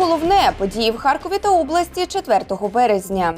головне події в Харкові та області 4 березня.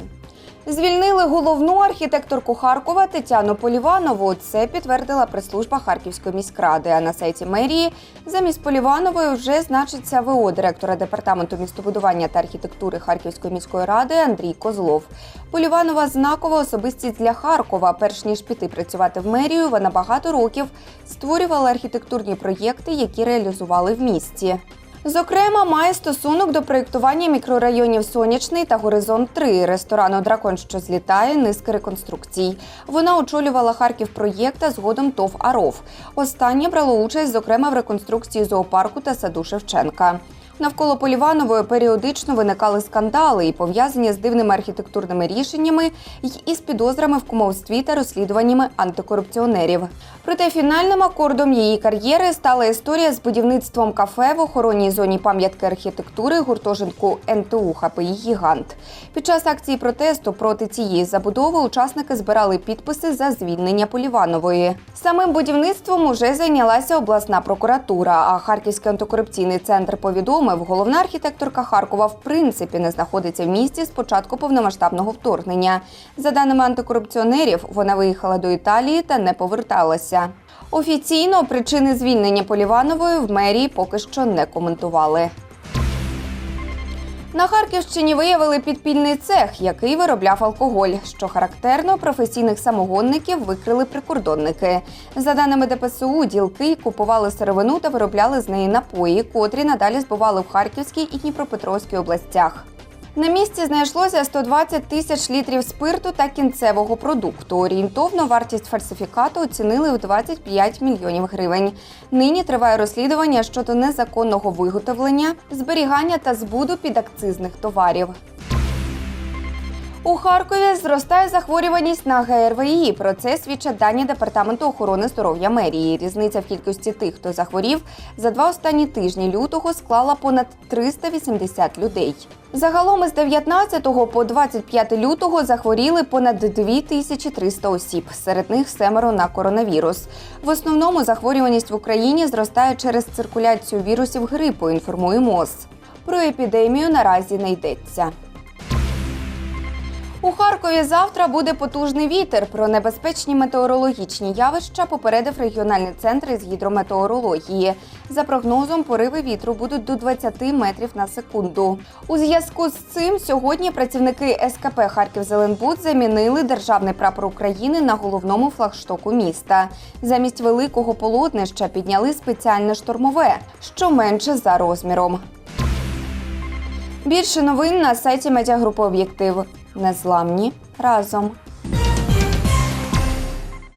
Звільнили головну архітекторку Харкова Тетяну Поліванову. Це підтвердила прес-служба Харківської міськради. А на сайті мерії замість Поліванової вже значиться ВО директора департаменту містобудування та архітектури Харківської міської ради Андрій Козлов. Поліванова знакова особистість для Харкова. Перш ніж піти працювати в мерію, вона багато років створювала архітектурні проєкти, які реалізували в місті. Зокрема, має стосунок до проєктування мікрорайонів Сонячний та Горизонт 3 ресторану Дракон, що злітає, низки реконструкцій. Вона очолювала Харків проєкт, а згодом ТОВ Аров. Останнє брало участь, зокрема, в реконструкції зоопарку та саду Шевченка. Навколо Поліванової періодично виникали скандали і пов'язані з дивними архітектурними рішеннями й із підозрами в кумовстві та розслідуваннями антикорупціонерів. Проте фінальним акордом її кар'єри стала історія з будівництвом кафе в охоронній зоні пам'ятки архітектури гуртожитку НТУ ХПІ Гігант. Під час акції протесту проти цієї забудови учасники збирали підписи за звільнення Поліванової. Самим будівництвом уже зайнялася обласна прокуратура. А Харківський антикорупційний центр повідомив, головна архітекторка Харкова в принципі не знаходиться в місті з початку повномасштабного вторгнення. За даними антикорупціонерів, вона виїхала до Італії та не поверталася. Офіційно причини звільнення Поліванової в мерії поки що не коментували. На Харківщині виявили підпільний цех, який виробляв алкоголь. Що характерно, професійних самогонників викрили прикордонники. За даними ДПСУ, ділки купували сировину та виробляли з неї напої, котрі надалі збували в Харківській і Дніпропетровській областях. На місці знайшлося 120 тисяч літрів спирту та кінцевого продукту. Орієнтовно вартість фальсифікату оцінили у 25 мільйонів гривень. Нині триває розслідування щодо незаконного виготовлення, зберігання та збуду підакцизних товарів. У Харкові зростає захворюваність на ГРВІ. Про це свідчать дані департаменту охорони здоров'я мерії. Різниця в кількості тих, хто захворів, за два останні тижні лютого склала понад 380 людей. Загалом із 19 по 25 лютого захворіли понад 2300 осіб. Серед них семеро на коронавірус. В основному захворюваність в Україні зростає через циркуляцію вірусів грипу. Інформує МОЗ. Про епідемію наразі не йдеться. У Харкові завтра буде потужний вітер. Про небезпечні метеорологічні явища попередив регіональний центр із гідрометеорології. За прогнозом, пориви вітру будуть до 20 метрів на секунду. У зв'язку з цим сьогодні працівники СКП Харків Зеленбуд замінили державний прапор України на головному флагштоку міста. Замість великого полотнища підняли спеціальне штормове, що менше за розміром. Більше новин на сайті медіагрупи Об'єктив. Незламні разом.